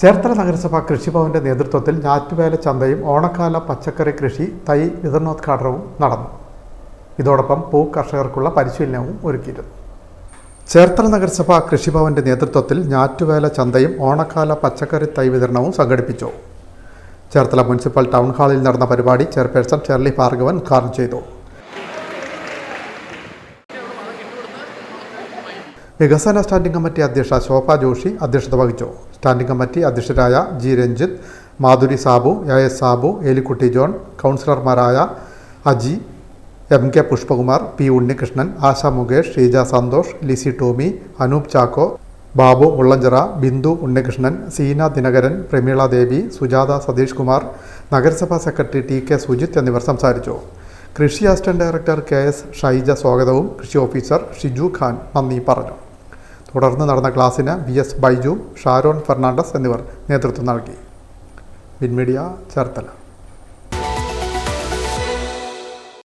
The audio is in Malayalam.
ചേർത്തല നഗരസഭ കൃഷിഭവന്റെ നേതൃത്വത്തിൽ ഞാറ്റുവേല ചന്തയും ഓണക്കാല പച്ചക്കറി കൃഷി തൈ വിതരണോദ്ഘാടനവും നടന്നു. ഇതോടൊപ്പം പൂ കർഷകർക്കുള്ള പരിശീലനവും ഒരുക്കിയിരുന്നു. ചേർത്തല നഗരസഭ കൃഷിഭവന്റെ നേതൃത്വത്തിൽ ഞാറ്റുവേല ചന്തയും ഓണക്കാല പച്ചക്കറി തൈ വിതരണവും സംഘടിപ്പിച്ചു. ചേർത്തല മുനിസിപ്പൽ ടൗൺ ഹാളിൽ നടന്ന പരിപാടി ചെയർപേഴ്സൺ ഷെർലി ഭാർഗവൻ ഉദ്ഘാടനം ചെയ്തു. വികസന സ്റ്റാൻഡിംഗ് കമ്മിറ്റി അധ്യക്ഷ ശോഭ ജോഷി അധ്യക്ഷത വഹിച്ചു. Standing committee അധ്യക്ഷരായ G Ranjith Madhuri Sabu A S Sabu Elikutty John കൗൺസിലർമാരായ Aji M K Pushpakumar P Unnikrishnan Asha Mukesh Sheeja Santhosh Lissy Tomy Anoop Chacko Babu Mullanchira Bindu Unnikrishnan Seena Dinakaran Prameela Devi Sujatha Satheesh Kumar നഗരസഭാ സെക്രട്ടറി ടി കെ സുജിത്ത് എന്നിവർ സംസാരിച്ചു. കൃഷി assistant director K S Shaija സ്വാഗതവും കൃഷി ഓഫീസർ ഷിജു ഖാൻ നന്ദി പറഞ്ഞു. തുടർന്ന് നടന്ന ക്ലാസ്സിന് V S Baiju Sharon Fernandez എന്നിവർ നേതൃത്വം നൽകി. വിൻമീഡിയ ചേർത്തല.